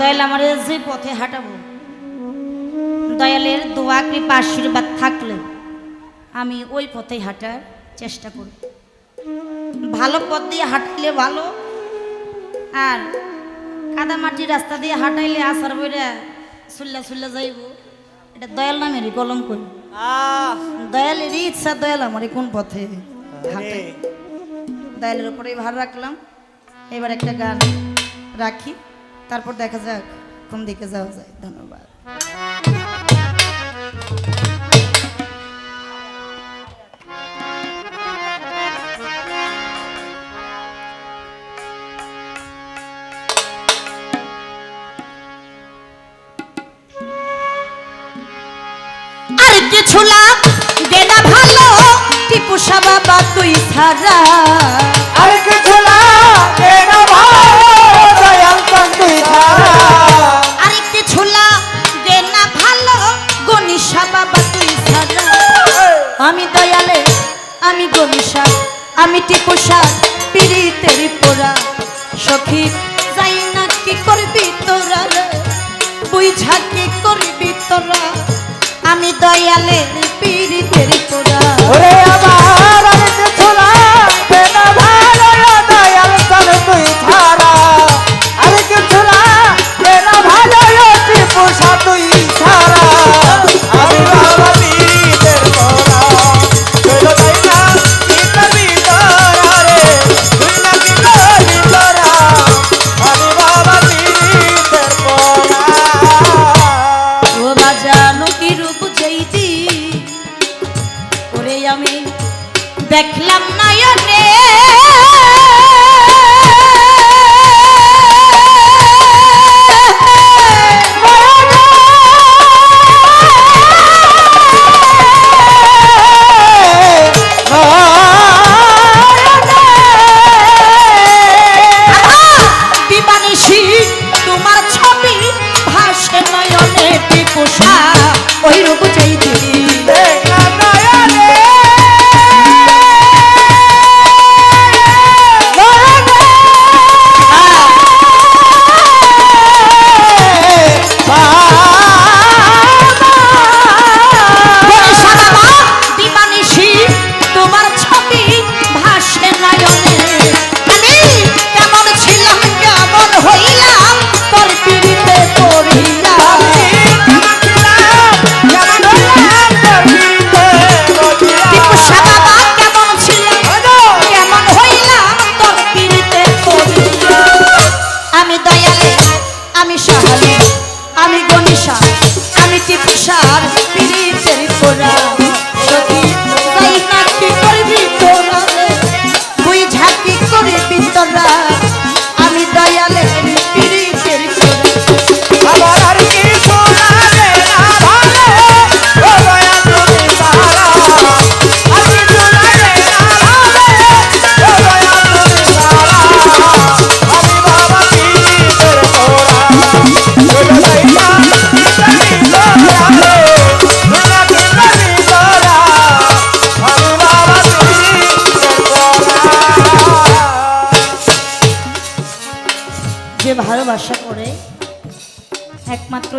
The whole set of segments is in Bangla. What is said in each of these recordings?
দয়াল আমার যে পথে হাঁটাবো। দয়ালের দোয়া কৃপা আশীর্বাদ থাকলে আমি ওই পথে হাঁটার চেষ্টা করি ভালো পথ দিয়ে হাঁটাইলে ভালো আর কাদামাটি রাস্তা দিয়ে হাঁটাইলে আসার বইরা সুল্লা সুল্লা যাইব। এটা দয়াল নামেরই কলঙ্ক। আহ। দয়ালেরই ইচ্ছা দয়াল আমার কোন পথে হাঁটে দয়ালের উপরেই ভার রাখলাম। এবার একটা গান রাখি। তারপর দেখা যাক কোন দিকে যাওয়া যায়। ধন্যবাদ। কিছু লাভ দেনা ভালো টিপু বাবা তুই ছাড়া। আর কিছু তোরা আমি দয়ালের পিড়িতের পোড়া ওরে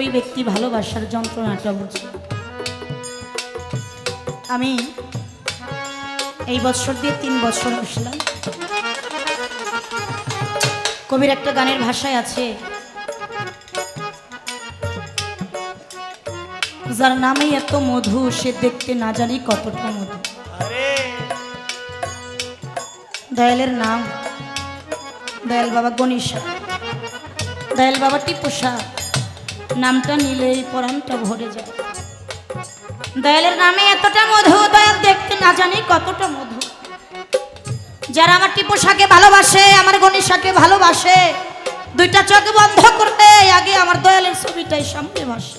ওই ব্যক্তি ভালোবাসার যন্ত্রণাটা বুঝে। আমি এই বছর দিয়ে তিন বছর বসলাম কবির একটা গানের ভাষায় আছে যার নামে এত মধু সে দেখতে না জানি কতটা মধু। দয়ালের নাম দয়াল বাবা গণিসা দয়াল বাবা টিপুষা নামটা নিলেই পরাণটা ভরে যায়। দয়ালের নামে এতটা মধু, দয়াল দেখতে না জানি কতটা মধু। যারা আমার টিপুষাকে ভালোবাসে, আমার গণিসাকে ভালোবাসে, দুইটা চোখ বন্ধ করতে আগে আমার দয়ালের ছবিটাই সামনে ভাসে।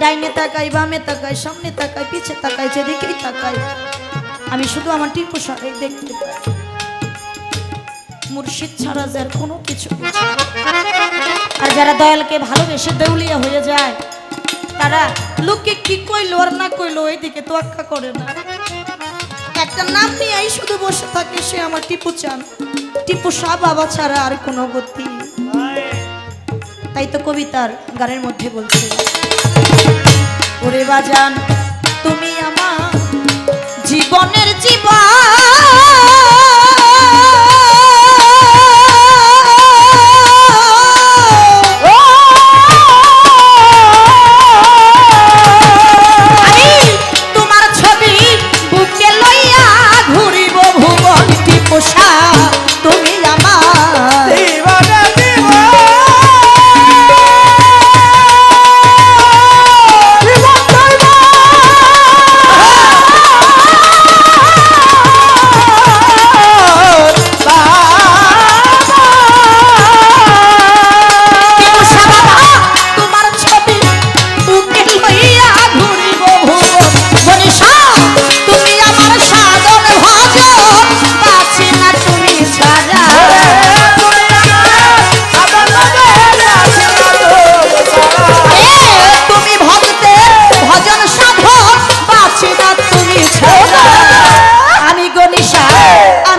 ডাইনে তাকাই, বামে তাকাই, সামনে তাকাই, পিছে তাকাই, যেদিকেই তাকাই, আমি শুধু আমার টিপুষাকে দেখতে পাই। মুর্শিদ ছাড়া যার কোনো কিছু আর যারা দয়ালকে ভালোবেসে দেউলিয়া হয়ে যায়, তারা লোককে কি কইলো আর না কইলো এইদিকে তোয়াক্কা করে না। একটা নাম নিয়েই শুধু বসে থাকে সে আমার টিপু চান। টিপু শাহ বাবা ছাড়া আর কোনো গতি তাই তো কবিতার গানের মধ্যে বলছে, ওরে বাজান, তুমি আমার জীবনের জীবন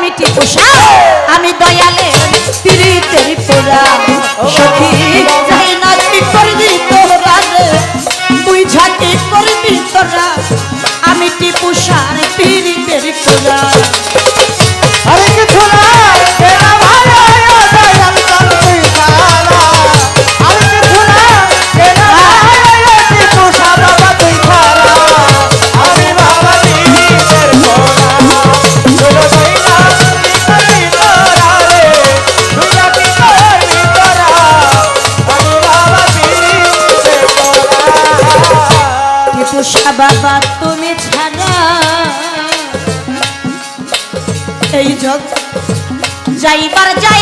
দুইটি পোশাক। আমি দয়ালের পিড়িতের পোড়া বাবা তুমি ছাড়া এই যাইবার যাই